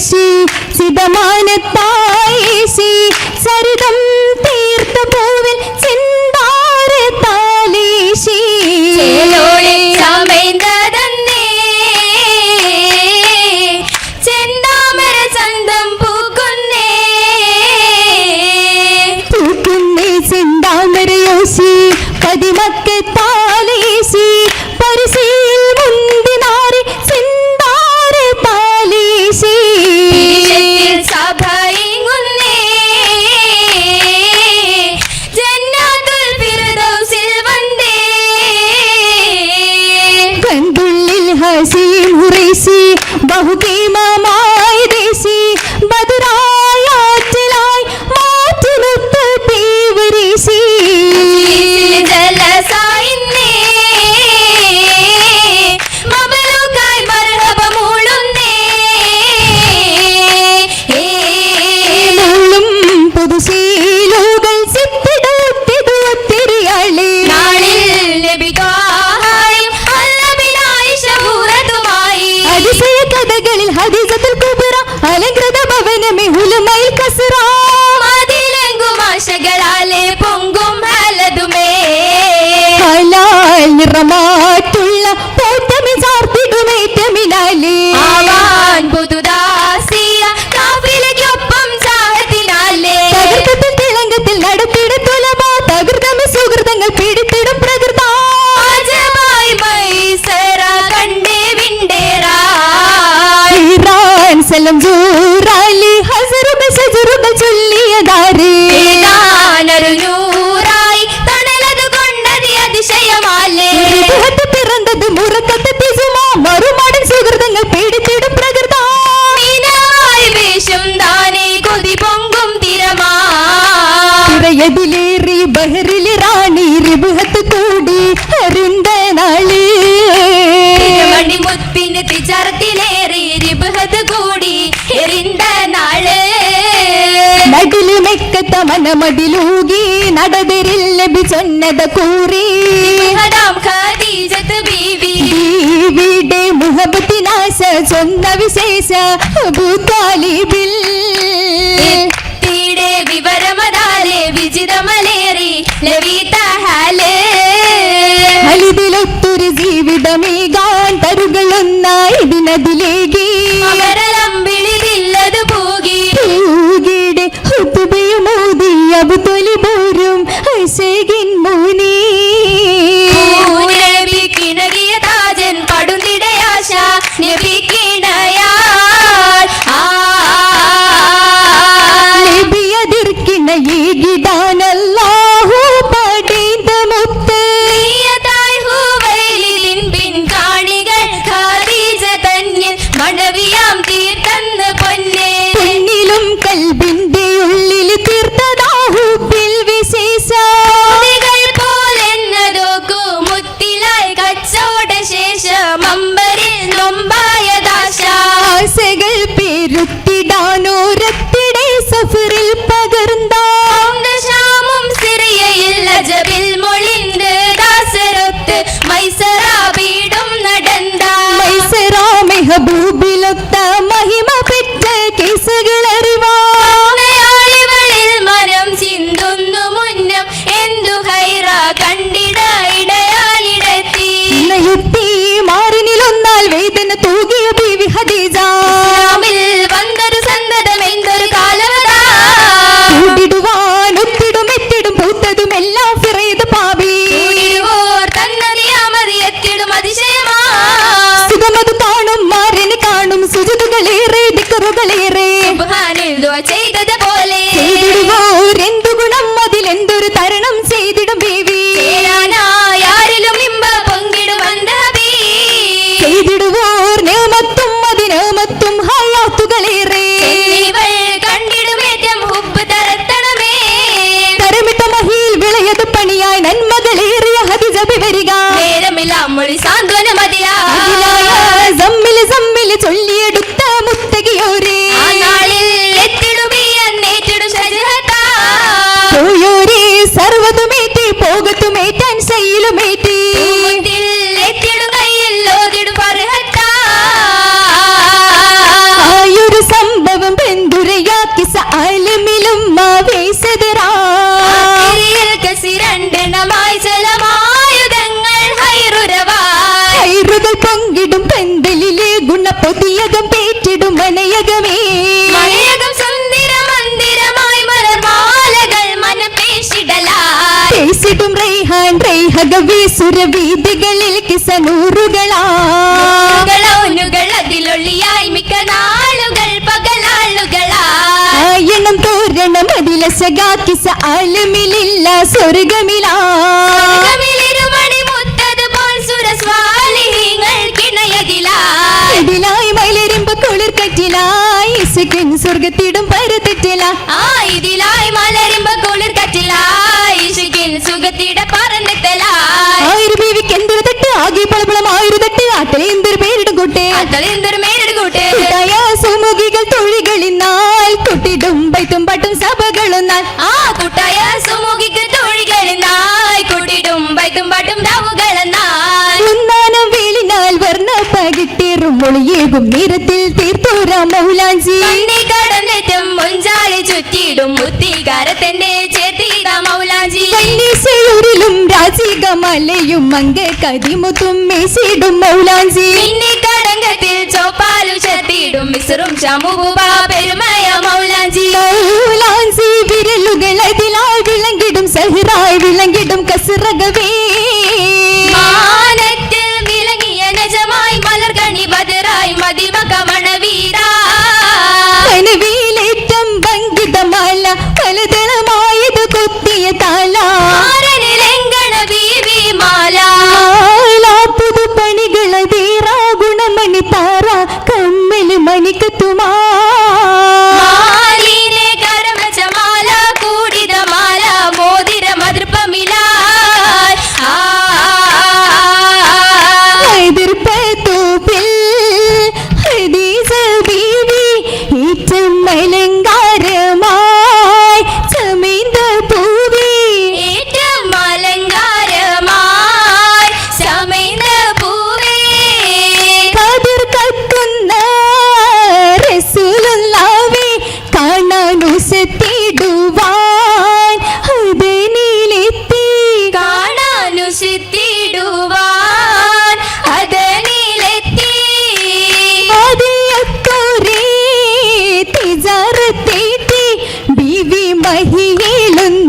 Sasi സിതമാനത്ത Buti இசத்துல் குபுரா அலங்கிருத நெஞ்சு നടിൽ മെക്കത്ത മനമതിലൂകി നടതിരിൽ നബി സൊന്നത കൂറി ബീവിയുടെ മുഹബത്തിനാശ സ്വന്ത വിശേഷ അബൂതാലിബിൽ വിവരമതാലെ ജീവിതമേകാൻ തരുകളൊന്നായി ഇതിനതിലേക്ക് and കൊതിയകം പേറ്റിടും മനയകമേ മനയകം സുന്ദര മന്ദിരമായി മലർമാലകൾ മനം പേശിടലായി റൈഹാൻ റൈഹകവി സുരവീതികളിൽ കിസനൂറുകളാ ഊനുകൾ അതിലൊളിയായി മിക്ക നാളുകൾ പകലാളുകളായി. ആയണം തോരണം അതിലസകാക്കിസ ആലമിലില്ല സ്വർഗമില്ല സുഖത്തിടും പരുത്തിറ്റില്ല ആ ഇതിലായി മലരുമ്പോ കുളിർ കറ്റില്ല സുഖത്തിട പറന്നെത്തല ഒരു ബീവിക്ക് എന്ത് ഒളിയേകും നിറത്തിൽ തീർത്തോരാ മൗലാഞ്ചി കടന്നിട്ടും മുഞ്ചാലി ചുറ്റിയിടും മുത്തികാരത്തിന്റെ ചേർത്തിത മൗലാഞ്ചി കന്നീശയൂരിലും രാജിക മലയും മങ്ക കതിമുത്തും മേശിടും മൗലാഞ്ചി കടങ്കത്തിൽ ചോപ്പാലു ചത്തിയിടും മിസറും ഷമുബുബ പെരുമയ മൗലാഞ്ചി മൗലാഞ്ചി വിരലുകൾ അതിലായി വിളങ്ങിടും സഹിറായി വിളങ്ങിടും കസിറകവേ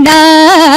那。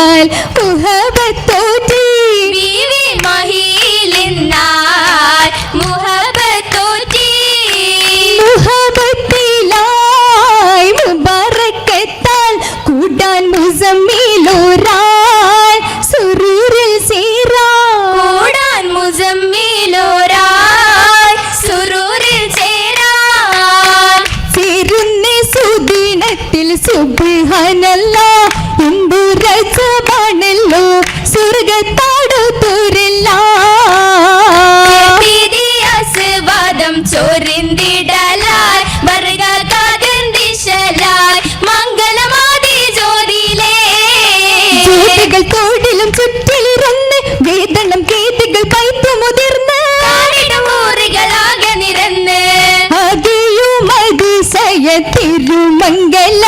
திருமங்கல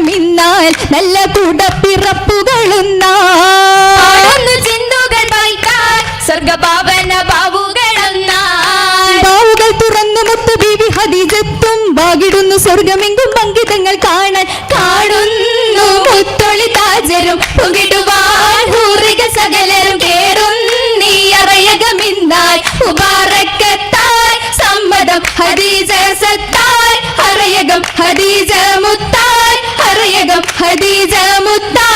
മനമിന്നാൽ നല്ല കൂടപ്പിറപ്പുകളും ചിന്തകൾ സ്വർഗപാവന ബാവുകൾ തുറന്നു മുത്തു ബിവി ഹദീജത്തും വാകിടുന്നു സ്വർഗമെങ്കും പങ്കിതങ്ങൾ കാണാൻ. കാണുന്നു മുത്തൊളി താജരും പുകിടുവാൻ ഹൂറിക സകലരും കേറും നീ അറിയകമിന്നാൽ. ഉപാറക്കത്താൽ സമ്മതം ഹദീജ സത്താൽ അറിയകം ഹദീജ മുത്ത خديجة متعبة